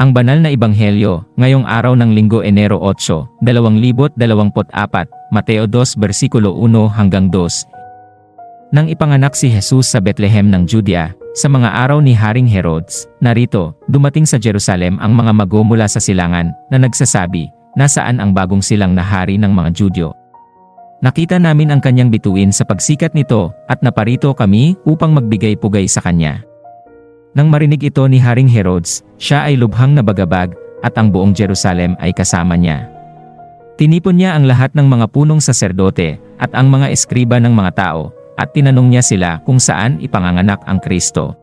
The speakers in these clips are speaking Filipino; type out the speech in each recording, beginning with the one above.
Ang banal na ebanghelyo, ngayong araw ng linggo Enero 8, 2024, Mateo 2 versikulo 1 hanggang 2. Nang ipanganak si Jesus sa Bethlehem ng Judea, sa mga araw ni Haring Herods, narito, dumating sa Jerusalem ang mga mago mula sa silangan, na nagsasabi, nasaan ang bagong silang na hari ng mga Judyo. Nakita namin ang kanyang bituin sa pagsikat nito, at naparito kami upang magbigay pugay sa kanya. Nang marinig ito ni Haring Herods, siya ay lubhang nabagabag, at ang buong Jerusalem ay kasama niya. Tinipon niya ang lahat ng mga punong saserdote, at ang mga eskriba ng mga tao, at tinanong niya sila kung saan ipanganganak ang Kristo.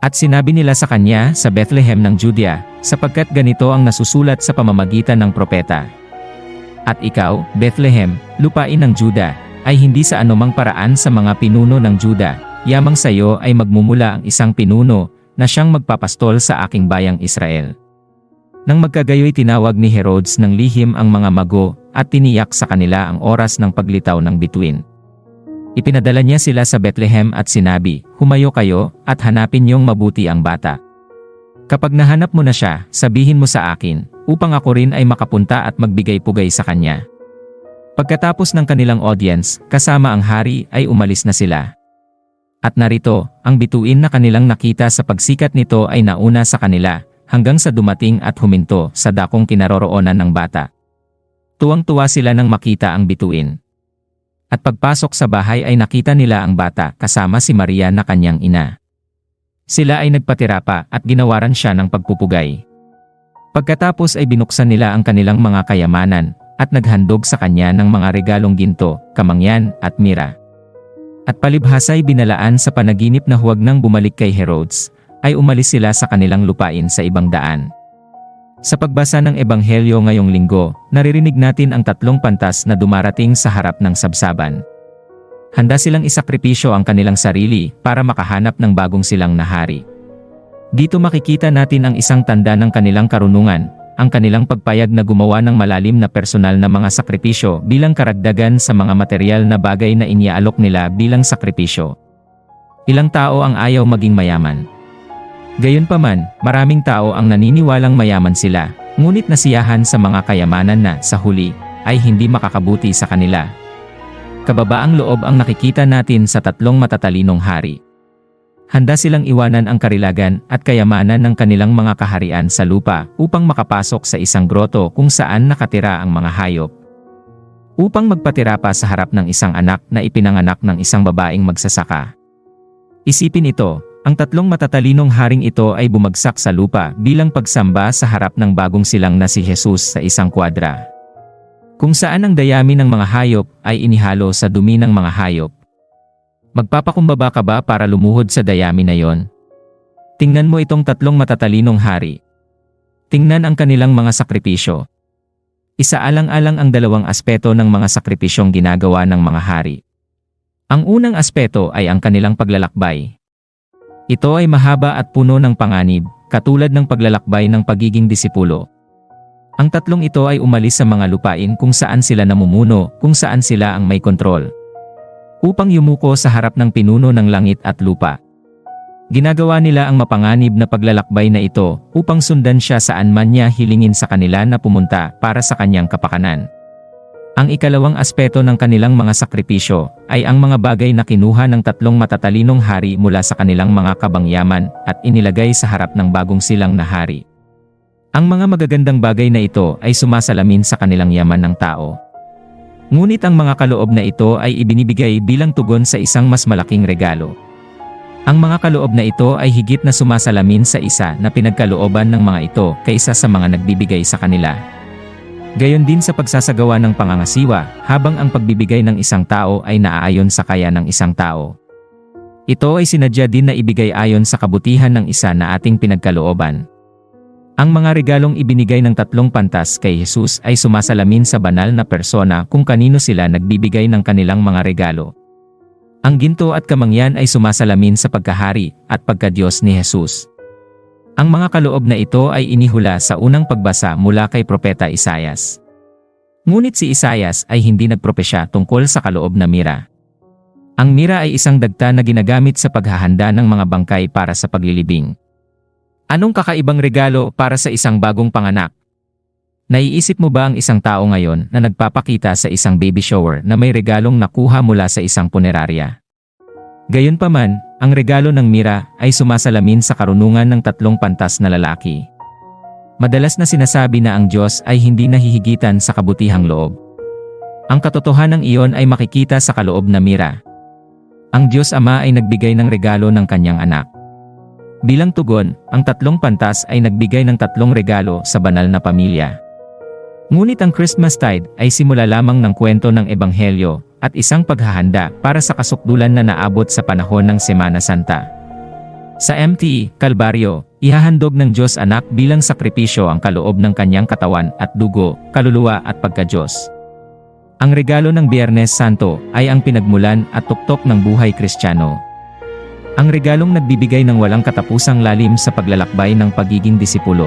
At sinabi nila sa kanya sa Bethlehem ng Judea, sapagkat ganito ang nasusulat sa pamamagitan ng propeta. At ikaw, Bethlehem, lupain ng Juda, ay hindi sa anumang paraan sa mga pinuno ng Juda, Yamang sa iyo ay magmumula ang isang pinuno na siyang magpapastol sa aking bayang Israel. Nang magkagayoy tinawag ni Herodes ng lihim ang mga mago at tiniyak sa kanila ang oras ng paglitaw ng bituin. Ipinadala niya sila sa Bethlehem at sinabi, Humayo kayo at hanapin niyong mabuti ang bata. Kapag nahanap mo na siya, sabihin mo sa akin, upang ako rin ay makapunta at magbigay-pugay sa kanya. Pagkatapos ng kanilang audience, kasama ang hari ay umalis na sila. At narito, ang bituin na kanilang nakita sa pagsikat nito ay nauna sa kanila, hanggang sa dumating at huminto sa dakong kinaroroonan ng bata. Tuwang-tuwa sila nang makita ang bituin. At pagpasok sa bahay ay nakita nila ang bata kasama si Maria na kanyang ina. Sila ay nagpatira pa at ginawaran siya ng pagpupugay. Pagkatapos ay binuksan nila ang kanilang mga kayamanan at naghandog sa kanya ng mga regalong ginto, kamangyan at mira. At palibhasay binalaan sa panaginip na huwag nang bumalik kay Herodes, ay umalis sila sa kanilang lupain sa ibang daan. Sa pagbasa ng Ebanghelyo ngayong linggo, naririnig natin ang tatlong pantas na dumarating sa harap ng sabsaban. Handa silang isakripisyo ang kanilang sarili para makahanap ng bagong silang nahari. Dito makikita natin ang isang tanda ng kanilang karunungan, ang kanilang pagpayag na gumawa ng malalim na personal na mga sakripisyo bilang karagdagan sa mga material na bagay na iniaalok nila bilang sakripisyo. Ilang tao ang ayaw maging mayaman. Gayunpaman, maraming tao ang naniniwalang mayaman sila, ngunit nasiyahan sa mga kayamanan na, sa huli, ay hindi makakabuti sa kanila. Kababaang loob ang nakikita natin sa tatlong matatalinong hari. Handa silang iwanan ang karilagan at kayamanan ng kanilang mga kaharian sa lupa upang makapasok sa isang groto kung saan nakatira ang mga hayop. Upang magpatira pa sa harap ng isang anak na ipinanganak ng isang babaeng magsasaka. Isipin ito, ang tatlong matatalinong haring ito ay bumagsak sa lupa bilang pagsamba sa harap ng bagong silang na si Jesus sa isang kwadra. Kung saan ang dayami ng mga hayop ay inihalo sa dumi ng mga hayop, Magpapakumbaba ka ba para lumuhod sa dayami na yon? Tingnan mo itong tatlong matatalinong hari. Tingnan ang kanilang mga sakripisyo. Isaalang-alang ang dalawang aspeto ng mga sakripisyong ginagawa ng mga hari. Ang unang aspeto ay ang kanilang paglalakbay. Ito ay mahaba at puno ng panganib, katulad ng paglalakbay ng pagiging disipulo. Ang tatlong ito ay umalis sa mga lupain kung saan sila namumuno, kung saan sila ang may kontrol upang yumuko sa harap ng pinuno ng langit at lupa. Ginagawa nila ang mapanganib na paglalakbay na ito upang sundan siya saan man niya hilingin sa kanila na pumunta para sa kanyang kapakanan. Ang ikalawang aspeto ng kanilang mga sakripisyo ay ang mga bagay na kinuha ng tatlong matatalinong hari mula sa kanilang mga kabangyaman at inilagay sa harap ng bagong silang na hari. Ang mga magagandang bagay na ito ay sumasalamin sa kanilang yaman ng tao Ngunit ang mga kaloob na ito ay ibinibigay bilang tugon sa isang mas malaking regalo. Ang mga kaloob na ito ay higit na sumasalamin sa isa na pinagkalooban ng mga ito kaysa sa mga nagbibigay sa kanila. Gayon din sa pagsasagawa ng pangangasiwa, habang ang pagbibigay ng isang tao ay naaayon sa kaya ng isang tao. Ito ay sinadya din na ibigay ayon sa kabutihan ng isa na ating pinagkalooban. Ang mga regalong ibinigay ng tatlong pantas kay Jesus ay sumasalamin sa banal na persona kung kanino sila nagbibigay ng kanilang mga regalo. Ang ginto at kamangyan ay sumasalamin sa pagkahari at pagkadiyos ni Jesus. Ang mga kaloob na ito ay inihula sa unang pagbasa mula kay Propeta Isayas. Ngunit si Isayas ay hindi nagpropesya tungkol sa kaloob na mira. Ang mira ay isang dagta na ginagamit sa paghahanda ng mga bangkay para sa paglilibing. Anong kakaibang regalo para sa isang bagong panganak? Naiisip mo ba ang isang tao ngayon na nagpapakita sa isang baby shower na may regalong nakuha mula sa isang punerarya? Gayunpaman, ang regalo ng Mira ay sumasalamin sa karunungan ng tatlong pantas na lalaki. Madalas na sinasabi na ang Diyos ay hindi nahihigitan sa kabutihang loob. Ang katotohanan iyon ay makikita sa kaloob na Mira. Ang Diyos Ama ay nagbigay ng regalo ng kanyang anak. Bilang tugon, ang tatlong pantas ay nagbigay ng tatlong regalo sa banal na pamilya. Ngunit ang Christmastide ay simula lamang ng kwento ng Ebanghelyo at isang paghahanda para sa kasukdulan na naabot sa panahon ng Semana Santa. Sa MTE, Kalbaryo, ihahandog ng Diyos anak bilang sakripisyo ang kaloob ng kanyang katawan at dugo, kaluluwa at pagka-Diyos. Ang regalo ng Biyernes Santo ay ang pinagmulan at tuktok ng buhay kristyano. Ang regalong nagbibigay ng walang katapusang lalim sa paglalakbay ng pagiging disipulo.